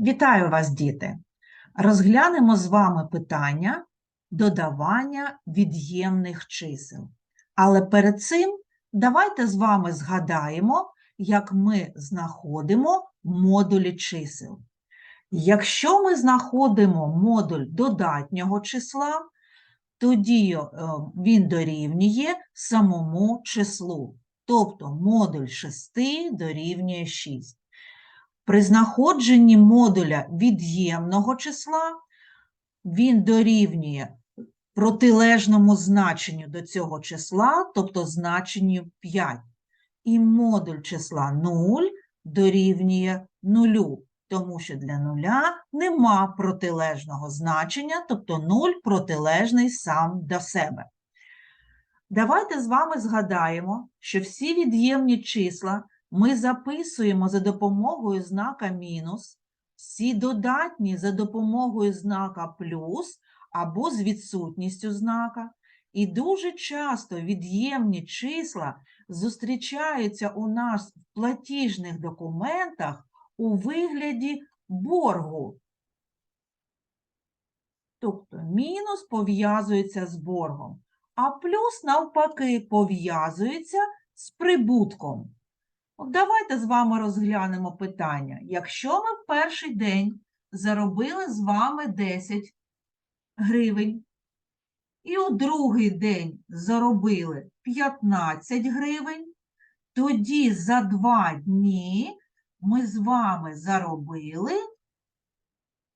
Вітаю вас, діти! Розглянемо з вами питання додавання від'ємних чисел. Але перед цим давайте з вами згадаємо, як ми знаходимо модулі чисел. Якщо ми знаходимо модуль додатнього числа, тоді е, він дорівнює самому числу, тобто модуль 6 дорівнює 6. При знаходженні модуля від'ємного числа він дорівнює протилежному значенню до цього числа, тобто значенню 5. І модуль числа 0 дорівнює 0, тому що для нуля нема протилежного значення, тобто 0 протилежний сам до себе. Давайте з вами згадаємо, що всі від'ємні числа ми записуємо за допомогою знака мінус, всі додатні за допомогою знака плюс або з відсутністю знака. І дуже часто від'ємні числа зустрічаються у нас в платіжних документах у вигляді боргу. Тобто мінус пов'язується з боргом, а плюс, навпаки, пов'язується з прибутком. Давайте з вами розглянемо питання. Якщо ми в перший день заробили з вами 10 гривень, і у другий день заробили 15 гривень, тоді за два дні ми з вами заробили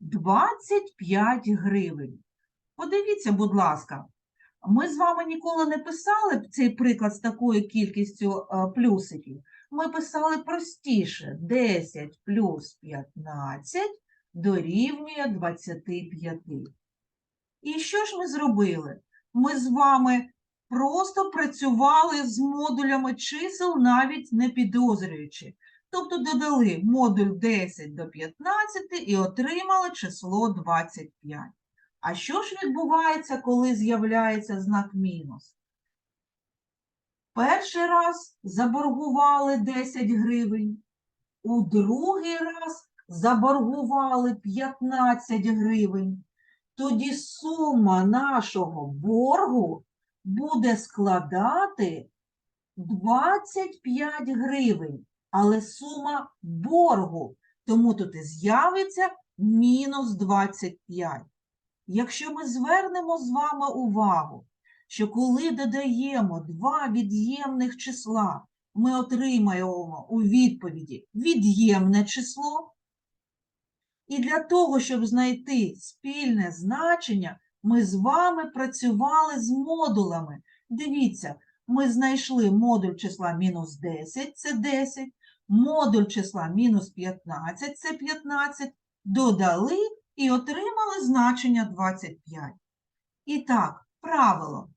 25 гривень. Подивіться, будь ласка, ми з вами ніколи не писали цей приклад з такою кількістю е, плюсиків. Ми писали простіше. 10 плюс 15 дорівнює 25. І що ж ми зробили? Ми з вами просто працювали з модулями чисел, навіть не підозрюючи. Тобто додали модуль 10 до 15 і отримали число 25. А що ж відбувається, коли з'являється знак мінус? Перший раз заборгували 10 гривень, у другий раз заборгували 15 гривень. Тоді сума нашого боргу буде складати 25 гривень, але сума боргу, тому тут і з'явиться мінус 25. Якщо ми звернемо з вами увагу, що коли додаємо два від'ємних числа, ми отримаємо у відповіді від'ємне число. І для того, щоб знайти спільне значення, ми з вами працювали з модулами. Дивіться, ми знайшли модуль числа мінус 10 це 10, модуль числа мінус 15 це 15, додали і отримали значення 25. І так, правило.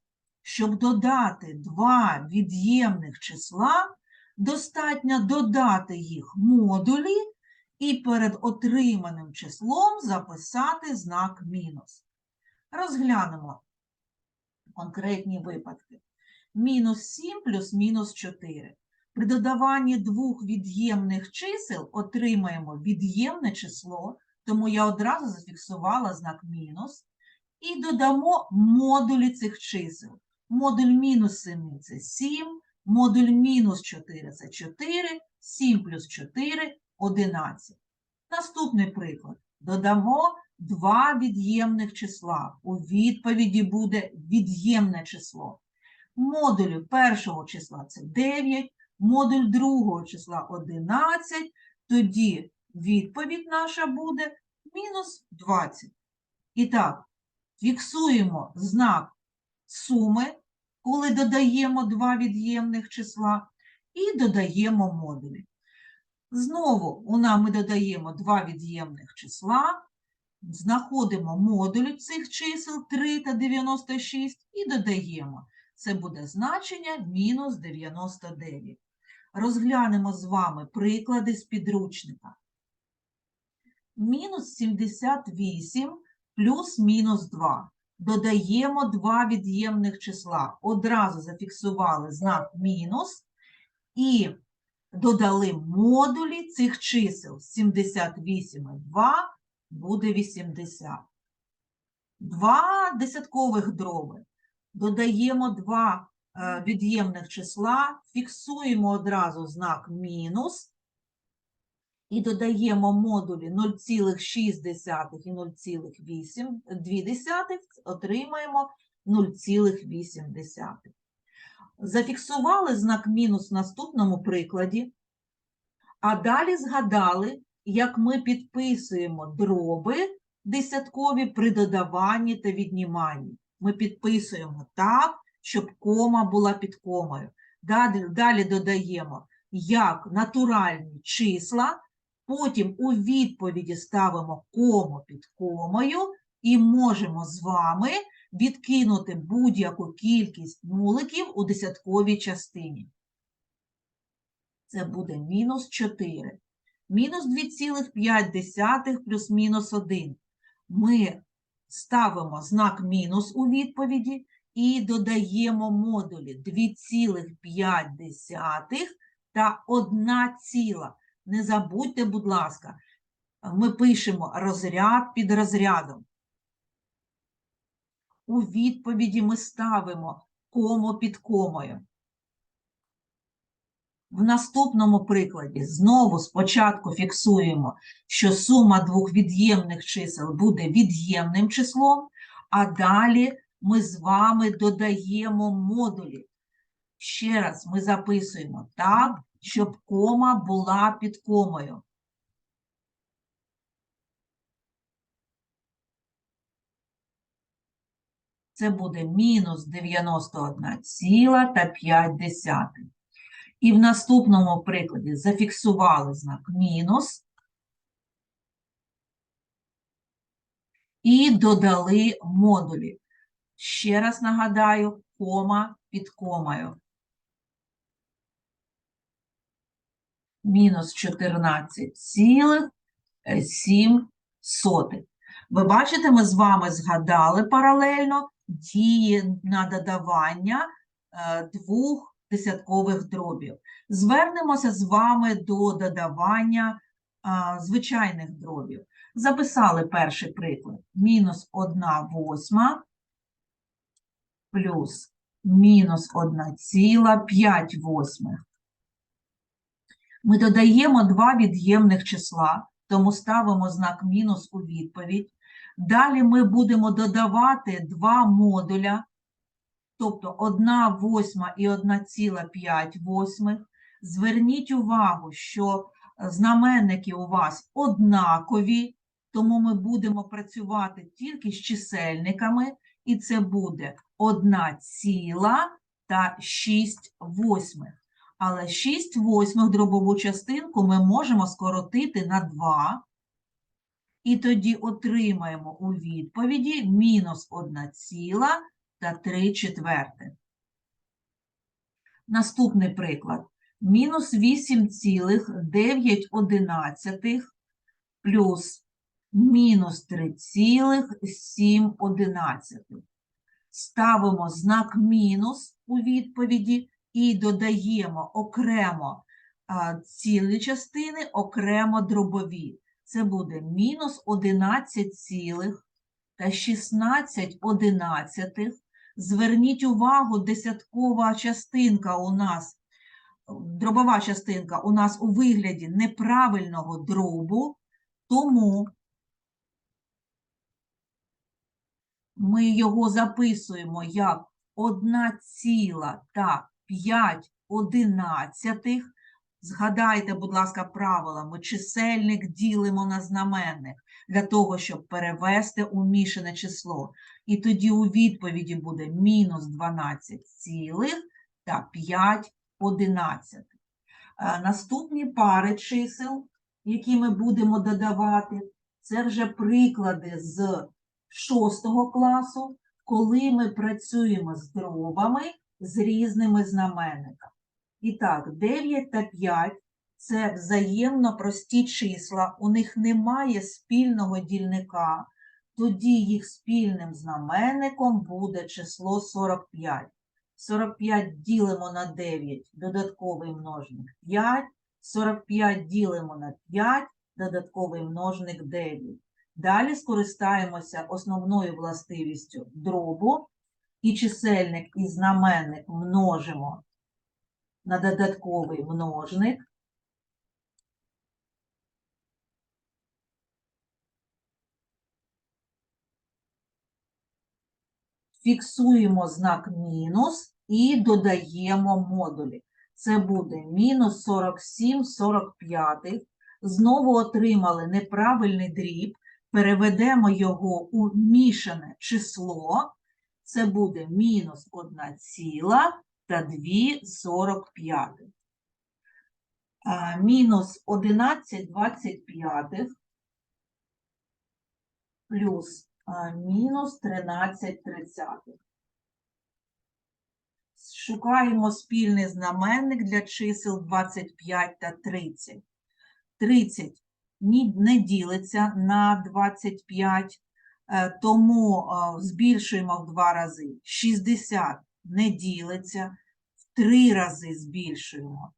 Щоб додати два від'ємних числа, достатньо додати їх модулі і перед отриманим числом записати знак мінус. Розглянемо конкретні випадки. Мінус 7 плюс мінус 4. При додаванні двох від'ємних чисел отримаємо від'ємне число, тому я одразу зафіксувала знак мінус, і додамо модулі цих чисел. Модуль мінус 7 – це 7, модуль мінус 4 – це 4, 7 плюс 4 – 11. Наступний приклад. Додамо два від'ємних числа. У відповіді буде від'ємне число. Модуль першого числа – це 9, модуль другого числа – 11, тоді відповідь наша буде мінус 20. І так, фіксуємо знак суми, коли додаємо два від'ємних числа, і додаємо модулі. Знову у нас ми додаємо два від'ємних числа, знаходимо модулі цих чисел 3 та 96 і додаємо. Це буде значення мінус 99. Розглянемо з вами приклади з підручника. Мінус 78 плюс мінус 2 додаємо два від'ємних числа. Одразу зафіксували знак мінус і додали модулі цих чисел 78 і 2 буде 80. Два десяткових дроби. Додаємо два е, від'ємних числа, фіксуємо одразу знак мінус і додаємо модулі 0,6 і 0,8, отримаємо 0,8. Зафіксували знак мінус в наступному прикладі, а далі згадали, як ми підписуємо дроби десяткові при додаванні та відніманні. Ми підписуємо так, щоб кома була під комою. Далі, додаємо як натуральні числа, потім у відповіді ставимо кому під комою і можемо з вами відкинути будь-яку кількість нуликів у десятковій частині. Це буде мінус 4. Мінус 2,5 плюс мінус 1. Ми ставимо знак мінус у відповіді і додаємо модулі 2,5 та 1 ціла. Не забудьте, будь ласка, ми пишемо розряд під розрядом. У відповіді ми ставимо кому під комою. В наступному прикладі знову спочатку фіксуємо, що сума двох від'ємних чисел буде від'ємним числом, а далі ми з вами додаємо модулі. Ще раз ми записуємо так, щоб кома була під комою. Це буде мінус 91,5. І в наступному прикладі зафіксували знак мінус і додали модулі. Ще раз нагадаю, кома під комою. Мінус 14,7. Ви бачите, ми з вами згадали паралельно дії на додавання е, двох десяткових дробів. Звернемося з вами до додавання звичайних дробів. Записали перший приклад. Мінус 1 восьма плюс мінус 1,5 восьмих. Ми додаємо два від'ємних числа, тому ставимо знак мінус у відповідь. Далі ми будемо додавати два модуля, тобто 1 восьма і 1,5 восьмих. Зверніть увагу, що знаменники у вас однакові, тому ми будемо працювати тільки з чисельниками, і це буде 1 ціла та 6 восьмих. Але 6 восьмих дробову частинку ми можемо скоротити на 2, і тоді отримаємо у відповіді мінус 1 ціла та 3 четверти. Наступний приклад. Мінус 8,9 плюс мінус 3,7. Ставимо знак мінус у відповіді і додаємо окремо цілі частини, окремо дробові. Це буде мінус 11 цілих та 16 одинадцятих. Зверніть увагу, десяткова частинка у нас, дробова частинка у нас у вигляді неправильного дробу, тому ми його записуємо як 1 ціла та 5 одинадцятих. Згадайте, будь ласка, правила, ми чисельник ділимо на знаменник для того, щоб перевести у мішане число. І тоді у відповіді буде мінус 12 цілих та 5 одинадцятих. Е, Наступні пари чисел, які ми будемо додавати, це вже приклади з 6 класу, коли ми працюємо з дробами з різними знаменниками. І так, 9 та 5 – це взаємно прості числа, у них немає спільного дільника, тоді їх спільним знаменником буде число 45. 45 ділимо на 9, додатковий множник 5, 45 ділимо на 5, додатковий множник 9. Далі скористаємося основною властивістю дробу і чисельник і знаменник множимо на додатковий множник. Фіксуємо знак мінус і додаємо модулі. Це буде мінус 47 45. Знову отримали неправильний дріб. Переведемо його у мішане число. Це буде мінус 1 ціла та 2 45. Мінус 11 25 плюс мінус 13 тридцятих. Шукаємо спільний знаменник для чисел 25 та 30. 30 не ділиться на 25, е, тому е, збільшуємо в два рази. 60 не ділиться, в три рази збільшуємо.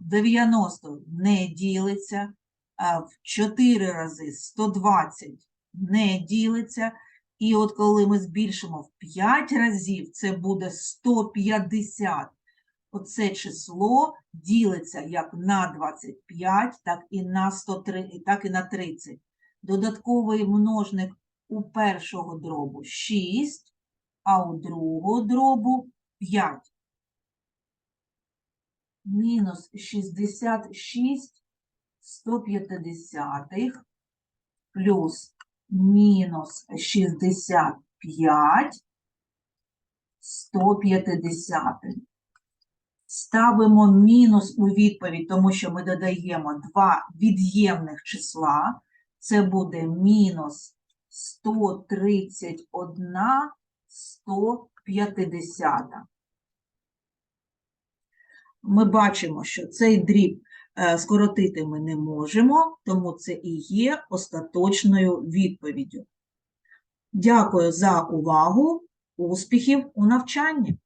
90 не ділиться, в 4 рази 120 не ділиться. І от коли ми збільшимо в 5 разів, це буде 150. Оце число ділиться як на 25, так і на 103, так і на 30. Додатковий множник у першого дробу 6, а у другого дробу 5. Мінус 66 150 плюс мінус 65 150. Ставимо мінус у відповідь, тому що ми додаємо два від'ємних числа. Це буде мінус 131 150. Ми бачимо, що цей дріб е, скоротити ми не можемо, тому це і є остаточною відповіддю. Дякую за увагу. Успіхів у навчанні!